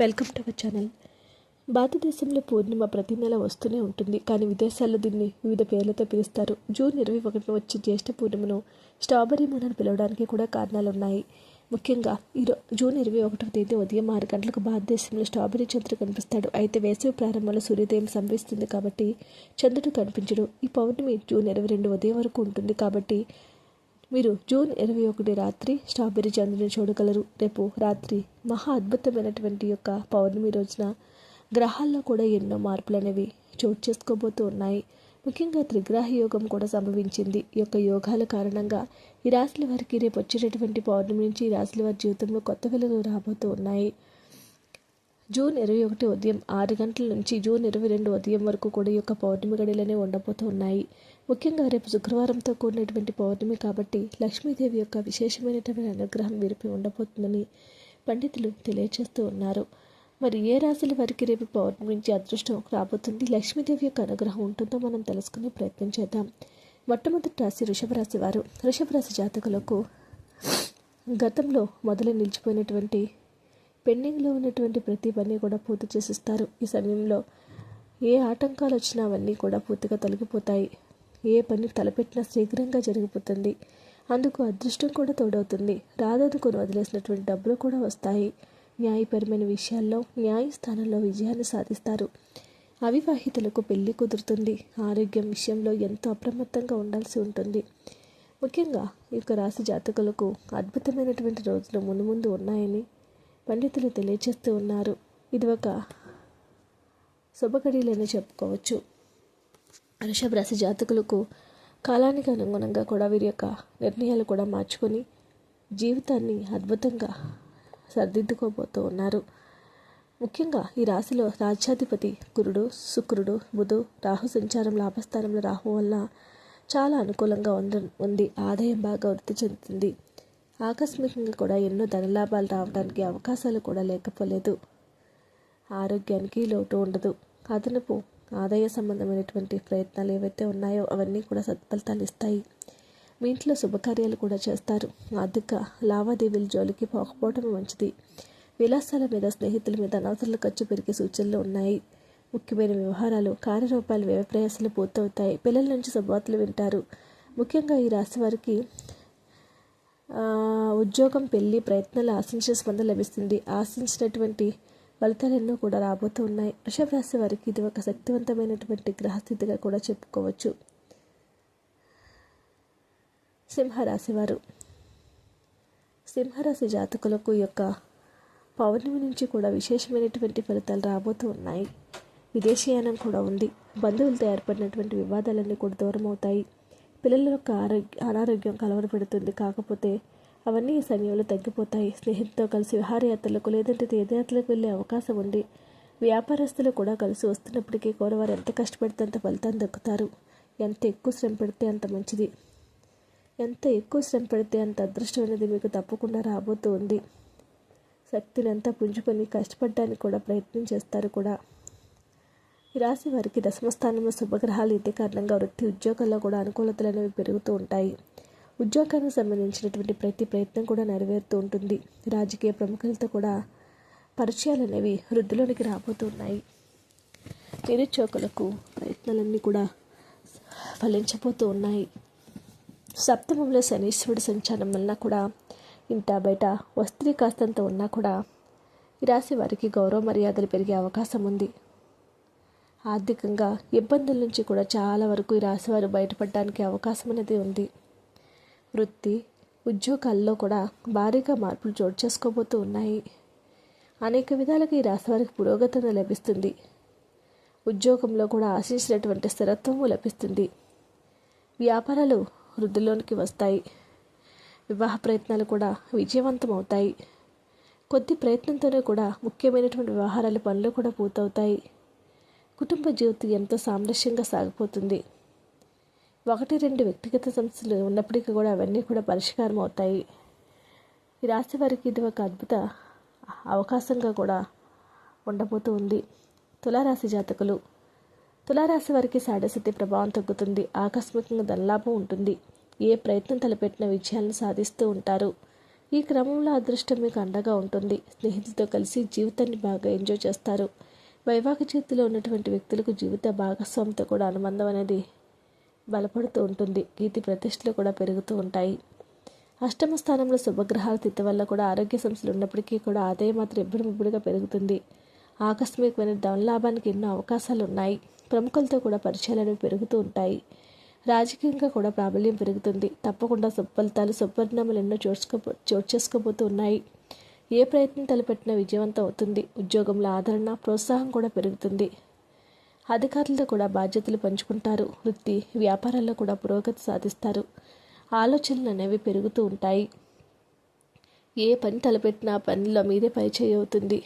Welcome to our channel. భారతదేశంలో పూర్ణిమ ప్రతి నెల వస్తూనే ఉంటుంది. కానీ విదేశాల్లో దీన్ని వివిధ పేర్లతో పిలుస్తారు. జూన్ ఇరవై ఒకటిన వచ్చే జ్యేష్ఠ పూర్ణిమను స్ట్రాబెరీ మూన్ అని పిలవడానికి కూడా కారణాలు ఉన్నాయి ముఖ్యంగా ఈరో జూన్ ఇరవై ఒకటవ తేదీ ఉదయం ఆరు గంటలకు భారతదేశంలో స్ట్రాబెరీ చంద్రుడు కనిపిస్తాడు. అయితే వేసవి ప్రారంభంలో సూర్యోదయం సంభవిస్తుంది కాబట్టి చంద్రుడు కనిపించడు. ఈ పౌర్ణమి జూన్ ఇరవై రెండు ఉదయం వరకు ఉంటుంది కాబట్టి మీరు జూన్ ఇరవై ఒకటి రాత్రి స్ట్రాబెర్రీ చంద్రుని చూడగలరు. రేపు రాత్రి మహా అద్భుతమైనటువంటి యొక్క పౌర్ణమి రోజున గ్రహాల్లో కూడా ఎన్నో మార్పులు అనేవి చోటు చేసుకోబోతూ ఉన్నాయి. ముఖ్యంగా త్రిగ్రహ యోగం కూడా సంభవించింది. ఈ యొక్క యోగాల కారణంగా ఈ రాశుల వారికి రేపు వచ్చేటటువంటి పౌర్ణమి నుంచి ఈ రాశుల వారి జీవితంలో కొత్త వెలుగులు రాబోతూ ఉన్నాయి. జూన్ ఇరవై ఒకటి ఉదయం ఆరు గంటల నుంచి జూన్ ఇరవై రెండు ఉదయం వరకు కూడా ఈ యొక్క పౌర్ణమి గడిలోనే ఉండబోతున్నాయి. ముఖ్యంగా రేపు శుక్రవారంతో కూడినటువంటి పౌర్ణమి కాబట్టి లక్ష్మీదేవి యొక్క విశేషమైనటువంటి అనుగ్రహం వీరిపై ఉండబోతుందని పండితులు తెలియజేస్తూ ఉన్నారు. మరి ఏ రాశుల వారికి రేపు పౌర్ణమి నుంచి అదృష్టం రాబోతుంది? లక్ష్మీదేవి యొక్క అనుగ్రహం ఉంటుందో మనం తెలుసుకునే ప్రయత్నం చేద్దాం. మొట్టమొదటి రాశి వృషభ రాశి వారు. వృషభ రాశి జాతకులకు గతంలో మొదలు నిలిచిపోయినటువంటి పెండింగ్లో ఉన్నటువంటి ప్రతి పని కూడా పూర్తి చేసిస్తారు. ఈ సమయంలో ఏ ఆటంకాలు వచ్చినా అవన్నీ కూడా పూర్తిగా తొలగిపోతాయి. ఏ పని తలపెట్టినా శీఘ్రంగా జరిగిపోతుంది. అందుకు అదృష్టం కూడా తోడవుతుంది. రాదనుకుని వదిలేసినటువంటి డబ్బులు కూడా వస్తాయి. న్యాయపరమైన విషయాల్లో న్యాయస్థానంలో విజయాన్ని సాధిస్తారు. అవివాహితులకు పెళ్ళి కుదురుతుంది. ఆరోగ్యం విషయంలో ఎంతో అప్రమత్తంగా ఉండాల్సి ఉంటుంది. ముఖ్యంగా ఈ యొక్క రాశి జాతకులకు అద్భుతమైనటువంటి రోజులు ముందు ముందు ఉన్నాయని పండితులు తెలియజేస్తూ ఉన్నారు. ఇది ఒక శుభకడీలని చెప్పుకోవచ్చు. వృషభ రాశి జాతకులకు కాలానికి అనుగుణంగా కూడా వీరి యొక్క నిర్ణయాలు కూడా మార్చుకొని జీవితాన్ని అద్భుతంగా సర్దిద్దుకోబోతూ ఉన్నారు. ముఖ్యంగా ఈ రాశిలో రాజ్యాధిపతి గురుడు శుక్రుడు బుధు రాహు సంచారం లాభస్థానంలో రాహు వల్ల చాలా అనుకూలంగా ఉంది ఉంది. ఆదాయం బాగా వృద్ధి చెందుతుంది. ఆకస్మికంగా కూడా ఎన్నో ధనలాభాలు రావడానికి అవకాశాలు కూడా లేకపోలేదు. ఆరోగ్యానికి లోటు ఉండదు. అదనపు ఆదాయ సంబంధమైనటువంటి ప్రయత్నాలు ఏవైతే ఉన్నాయో అవన్నీ కూడా సత్ఫలితాలు ఇస్తాయి. మీ ఇంట్లో శుభకార్యాలు కూడా చేస్తారు. ఆర్థిక లావాదేవీల జోలికి పోకపోవడం మంచిది. విలాసాల మీద స్నేహితుల మీద అనవసరాల ఖర్చు పెరిగే సూచనలు ఉన్నాయి. ముఖ్యమైన వ్యవహారాలు కార్యరూపాలు వ్యవప్రయాసాలు పూర్తవుతాయి. పిల్లల నుంచి శుభవార్తలు వింటారు. ముఖ్యంగా ఈ రాశి వారికి ఉద్యోగం పెళ్ళి ప్రయత్నాలు ఆశించిన స్పందన లభిస్తుంది. ఆశించినటువంటి ఫలితాలు ఎన్నో కూడా రాబోతూ ఉన్నాయి. వృషభ రాశి వారికి ఇది ఒక శక్తివంతమైనటువంటి గ్రహస్థితిగా కూడా చెప్పుకోవచ్చు. సింహరాశి వారు. సింహరాశి జాతకులకు యొక్క పౌర్ణమి నుంచి కూడా విశేషమైనటువంటి ఫలితాలు రాబోతూ ఉన్నాయి. విదేశీయానం కూడా ఉంది. బంధువులతో ఏర్పడినటువంటి వివాదాలన్నీ కూడా దూరం అవుతాయి పిల్లల యొక్క ఆరోగ్య అనారోగ్యం కలవరపెడుతుంది. కాకపోతే అవన్నీ ఈ సమయంలో తగ్గిపోతాయి. స్నేహితులతో కలిసి విహారయాత్రలకు లేదంటే తీర్థయాత్రలకు వెళ్ళే అవకాశం ఉంది. వ్యాపారస్తులు కూడా కలిసి వస్తున్నప్పటికీ కూడా వారు ఎంత కష్టపడితే అంత ఫలితాన్ని దక్కుతారు. ఎంత ఎక్కువ శ్రమ పెడితే అంత మంచిది. ఎంత ఎక్కువ శ్రమ పెడితే అంత అదృష్టం అనేది మీకు తప్పకుండా రాబోతూ ఉంది శక్తిని అంతా పుంజుకొని కష్టపడడానికి కూడా ప్రయత్నం చేస్తారు కూడా. ఈ రాశి వారికి దశమస్థానంలో శుభగ్రహాలు ఇదే కారణంగా వృత్తి ఉద్యోగాల్లో కూడా అనుకూలతలు అనేవి పెరుగుతూ ఉంటాయి. ఉద్యోగానికి సంబంధించినటువంటి ప్రతి ప్రయత్నం కూడా నెరవేరుతూ ఉంటుంది. రాజకీయ ప్రముఖులతో కూడా పరిచయాలు అనేవి వృద్ధిలోనికి రాబోతున్నాయి నిరుద్యోగులకు ప్రయత్నాలన్నీ కూడా ఫలించబోతూ ఉన్నాయి. సప్తమంలో శనీశ్వరుడు సంచారం వలన కూడా ఇంట బయట వస్త్రీ కాస్తంత ఉన్నా కూడా ఈ రాశి వారికి గౌరవ మర్యాదలు పెరిగే అవకాశం ఉంది. ఆర్థికంగా ఇబ్బందుల నుంచి కూడా చాలా వరకు ఈ రాశివారు బయటపడడానికి అవకాశం అనేది ఉంది. వృత్తి ఉద్యోగాల్లో కూడా భారీగా మార్పులు చోటు చేసుకోబోతూ ఉన్నాయి. అనేక విధాలుగా ఈ రాశివారికి పురోగతి లభిస్తుంది. ఉద్యోగంలో కూడా ఆశించినటువంటి స్థిరత్వము లభిస్తుంది. వ్యాపారాలు వృద్ధిలోనికి వస్తాయి. వివాహ ప్రయత్నాలు కూడా విజయవంతం అవుతాయి కొద్ది ప్రయత్నంతోనే కూడా ముఖ్యమైనటువంటి వ్యవహారాల పనులు కూడా పూర్తవుతాయి. కుటుంబ జీవితం ఎంతో సామరస్యంగా సాగిపోతుంది. ఒకటి రెండు వ్యక్తిగత సమస్యలు ఉన్నప్పటికీ కూడా అవన్నీ కూడా పరిష్కారం అవుతాయి. ఈ రాశి వారికి ఇది ఒక అద్భుత అవకాశంగా కూడా ఉండబోతూ ఉంది తులారాశి జాతకులు. తులారాశి వారికి సాడశక్తి ప్రభావం తగ్గుతుంది. ఆకస్మికంగా ధనలాభం ఉంటుంది. ఏ ప్రయత్నం తలపెట్టిన విజయాలను సాధిస్తూ ఉంటారు. ఈ క్రమంలో అదృష్టం మీకు అండగా ఉంటుంది. స్నేహితులతో కలిసి జీవితాన్ని బాగా ఎంజాయ్ చేస్తారు. వైవాహిక చేతిలో ఉన్నటువంటి వ్యక్తులకు జీవిత భాగస్వామితో కూడా అనుబంధం అనేది బలపడుతూ ఉంటుంది. కీర్తి ప్రతిష్టలు కూడా పెరుగుతూ ఉంటాయి. అష్టమ స్థానంలో శుభగ్రహాల తిత్తి వల్ల కూడా ఆరోగ్య సమస్యలు ఉన్నప్పటికీ కూడా ఆదాయం మాత్రం ఇబ్బడి ఇబ్బడిగా పెరుగుతుంది. ఆకస్మికమైన ధనలాభానికి ఎన్నో అవకాశాలు ఉన్నాయి. ప్రముఖులతో కూడా పరిచయాలు అనేవి పెరుగుతూ ఉంటాయి. రాజకీయంగా కూడా ప్రాబల్యం పెరుగుతుంది. తప్పకుండా సుఫలితాలు సుపరిణామాలు ఎన్నో చోట్చుకోబో చోటు చేసుకోబోతూ ఉన్నాయి. ఏ ప్రయత్నం తలపెట్టినా విజయవంతం అవుతుంది. ఉద్యోగంలో ఆదరణ ప్రోత్సాహం కూడా పెరుగుతుంది. అధికారులతో కూడా బాధ్యతలు పంచుకుంటారు. వృత్తి వ్యాపారాల్లో కూడా పురోగతి సాధిస్తారు. ఆలోచనలు అనేవి పెరుగుతూ ఉంటాయి. ఏ పని తలపెట్టినా పనిలో మీదే పరిచయం అవుతుంది.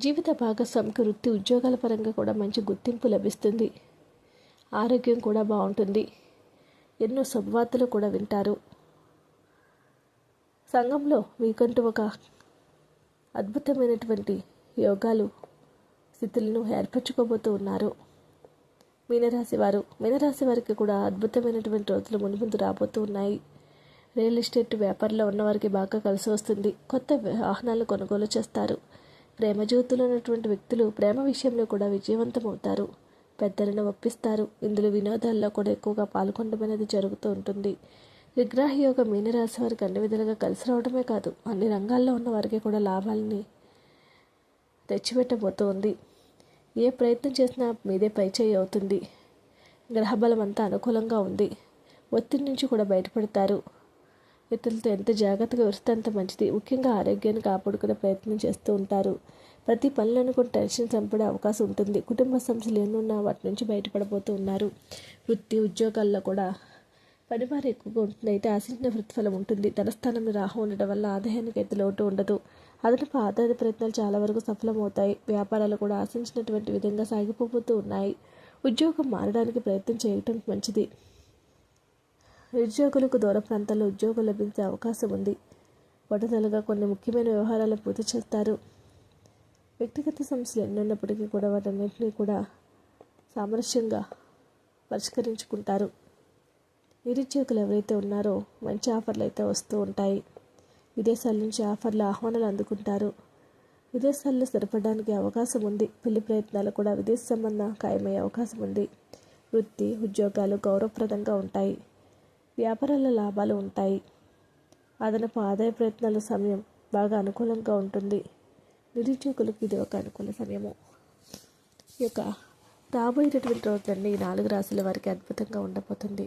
జీవిత భాగస్వామికి వృత్తి ఉద్యోగాల పరంగా కూడా మంచి గుర్తింపు లభిస్తుంది. ఆరోగ్యం కూడా బాగుంటుంది. ఎన్నో శుభవార్తలు కూడా వింటారు. సంఘంలో మీకంటూ ఒక అద్భుతమైనటువంటి యోగాలు స్థితులను ఏర్పరచుకోబోతూ ఉన్నారు. మీనరాశి వారు మీనరాశి వారికి కూడా అద్భుతమైనటువంటి రోజులు మున్ముందు రాబోతూ ఉన్నాయి. రియల్ ఎస్టేట్ వ్యాపారంలో ఉన్నవారికి బాగా కలిసి వస్తుంది. కొత్త వాహనాలు కొనుగోలు చేస్తారు. ప్రేమ జీవితంలో ఉన్నటువంటి వ్యక్తులు ప్రేమ విషయంలో కూడా విజయవంతం అవుతారు. పెద్దలను ఒప్పిస్తారు. ఇందులో వినోదాల్లో కూడా ఎక్కువగా పాల్గొనడం అనేది జరుగుతూ ఉంటుంది. విగ్రహ యోగం మీనరాశి వారికి అన్ని విధాలుగా కలిసి రావడమే కాదు అన్ని రంగాల్లో ఉన్న వారికి కూడా లాభాలని తెచ్చిపెట్టబోతోంది. ఏ ప్రయత్నం చేసినా మీదే పైచేయి అవుతుంది. గ్రహబలం అంతా అనుకూలంగా ఉంది. ఒత్తిడి నుంచి కూడా బయటపడతారు. ఇతరులతో ఎంత జాగ్రత్తగా వస్తే అంత మంచిది. ముఖ్యంగా ఆరోగ్యాన్ని కాపాడుకునే ప్రయత్నం చేస్తూ ఉంటారు. ప్రతి పనులను కూడా టెన్షన్ చంపడే అవకాశం ఉంటుంది. కుటుంబ సమస్యలు ఎన్నున్నా వాటి నుంచి బయటపడబోతూ ఉన్నారు. వృత్తి ఉద్యోగాల్లో కూడా పనివారు ఎక్కువగా ఉంటుంది అయితే ఆశించిన ప్రతిఫలం ఉంటుంది. ధనస్థానంలో రాహు ఉండడం వల్ల ఆదాయానికి అయితే లోటు ఉండదు. అదనపు ఆదాయ ప్రయత్నాలు చాలా వరకు సఫలమవుతాయి. వ్యాపారాలు కూడా ఆశించినటువంటి విధంగా సాగిపోతూ ఉన్నాయి. ఉద్యోగం మారడానికి ప్రయత్నం చేయటం మంచిది. నిరుద్యోగులకు దూర ప్రాంతాల్లో ఉద్యోగం లభించే అవకాశం ఉంది. పట్టుదలగా కొన్ని ముఖ్యమైన వ్యవహారాలు పూర్తి చేస్తారు. వ్యక్తిగత సమస్యలు ఎన్నున్నప్పటికీ కూడా వాటన్నింటినీ కూడా సామరస్యంగా పరిష్కరించుకుంటారు. నిరుద్యోగులు ఎవరైతే ఉన్నారో మంచి ఆఫర్లు అయితే వస్తూ ఉంటాయి. విదేశాల నుంచి ఆఫర్లు ఆహ్వానాలు అందుకుంటారు. విదేశాల్లో స్థిరపడడానికి అవకాశం ఉంది. పెళ్ళి ప్రయత్నాలు కూడా విదేశ సంబంధం ఖాయమయ్యే అవకాశం ఉంది. వృత్తి ఉద్యోగాలు గౌరవప్రదంగా ఉంటాయి. వ్యాపారాల లాభాలు ఉంటాయి. అదనపు ఆదాయ ప్రయత్నాల సమయం బాగా అనుకూలంగా ఉంటుంది. నిరుద్యోగులకు ఇది ఒక అనుకూల సమయము. ఈ యొక్క రాబోయేటటువంటి రోజులన్నీ ఈ నాలుగు రాశుల వారికి అద్భుతంగా ఉండబోతుంది.